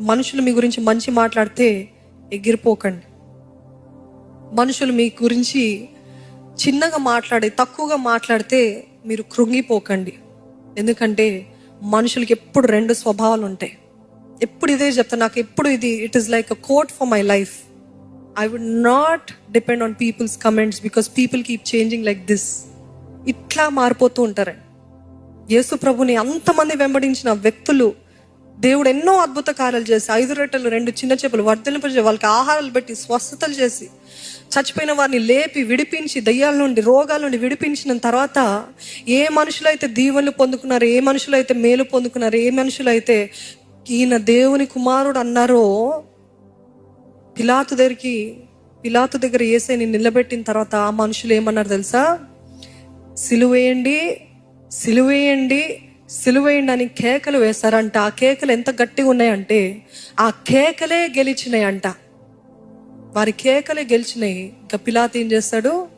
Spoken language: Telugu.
మనుషులు మీ గురించి మంచి మాట్లాడితే ఎగిరిపోకండి. మనుషులు మీ గురించి చిన్నగా మాట్లాడి తక్కువగా మాట్లాడితే మీరు కృంగిపోకండి. ఎందుకంటే మనుషులకి ఎప్పుడు రెండు స్వభావాలు ఉంటాయి. ఎప్పుడు ఇదే చెప్తాను నాకు ఎప్పుడు ఇది it is like a quote for my life I would not depend on people's comments because people keep changing like this ఇట్లా మారిపోతూ ఉంటారండి. యేసు ప్రభుని అంతమంది వెంబడించిన వ్యక్తులు దేవుడు ఎన్నో అద్భుత కార్యాలు చేసి ఐదు రొట్టెలు రెండు చిన్న చేపలు వర్ధలింపజే వాళ్ళకి ఆహారాలు పెట్టి స్వస్థతలు చేసి చచ్చిపోయిన వారిని లేపి విడిపించి దయ్యాల నుండి రోగాల నుండి విడిపించిన తర్వాత ఏ మనుషులైతే దీవెనలు పొందుకున్నారు ఏ మనుషులైతే మేలు పొందుకున్నారు ఏ మనుషులైతే ఈయన దేవుని కుమారుడు అన్నారో పిలాతు దగ్గరికి పిలాతు దగ్గర ఏసైని నిలబెట్టిన తర్వాత ఆ మనుషులు ఏమన్నారు తెలుసా? సిలువేయండి సిలువేయండి సిలువేయండి అని కేకలు వేశారంట. ఆ కేకలు ఎంత గట్టిగా ఉన్నాయంటే ఆ కేకలే గెలిచినాయి అంట వారి కేకలే గెలిచినాయి. ఇంకా పిలాత్ ఏం చేస్తాడు?